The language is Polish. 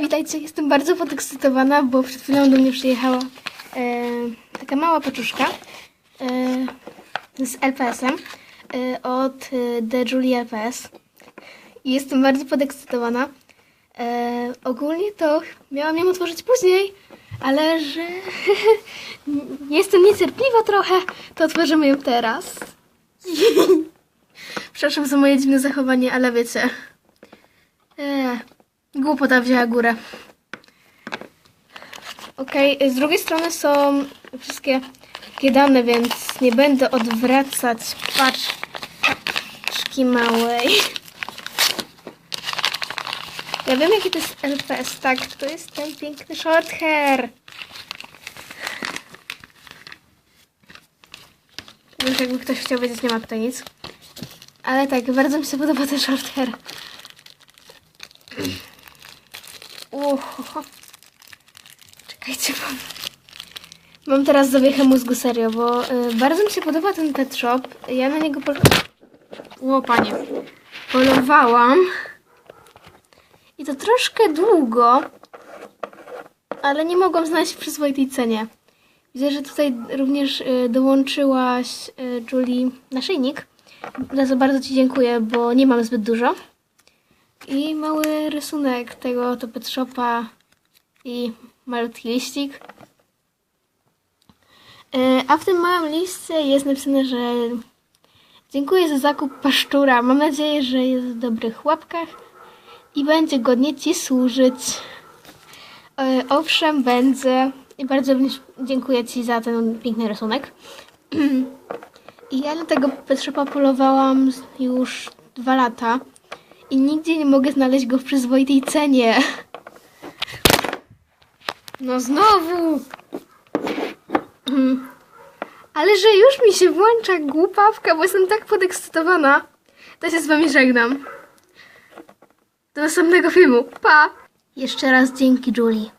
Witajcie, jestem bardzo podekscytowana, bo przed chwilą do mnie przyjechała e, taka mała paczuszka e, z LPS-em e, od e, The Julie LPS. I jestem bardzo podekscytowana. E, ogólnie to miałam ją otworzyć później, ale że jestem niecierpliwa trochę, to otworzymy ją teraz. Przepraszam za moje dziwne zachowanie, ale wiecie. Głupota wzięła górę. Okej, z drugiej strony są wszystkie takie dane, więc nie będę odwracać paczki małej. Ja wiem, jaki to jest LPS. Tak, to jest ten piękny short hair. Już jakby ktoś chciał wiedzieć, nie ma tutaj nic. Ale tak, bardzo mi się podoba ten short hair. Uho. Czekajcie, mam... Mam teraz zawiechę mózgu, serio, bo y, bardzo mi się podoba ten pet shop. Ja na niego pol... Panie. Polowałam. I to troszkę długo, ale nie mogłam znaleźć w przyzwoitej cenie. Widzę, że tutaj również y, dołączyłaś, y, Julie, naszyjnik. Za bardzo Ci dziękuję, bo nie mam zbyt dużo. I mały rysunek tego to pet shopa i malutki liścik. E, A w tym małym liście jest napisane, że dziękuję za zakup paszczura. Mam nadzieję, że jest w dobrych łapkach i będzie godnie Ci służyć. E, Owszem, będzie. I bardzo dziękuję Ci za ten piękny rysunek. I ja na tego pet shopa polowałam już dwa lata i nigdzie nie mogę znaleźć go w przyzwoitej cenie. No znowu! Mm. Ale że już mi się włącza głupawka, bo jestem tak podekscytowana. To się z wami żegnam. Do następnego filmu. Pa! Jeszcze raz dzięki Julie.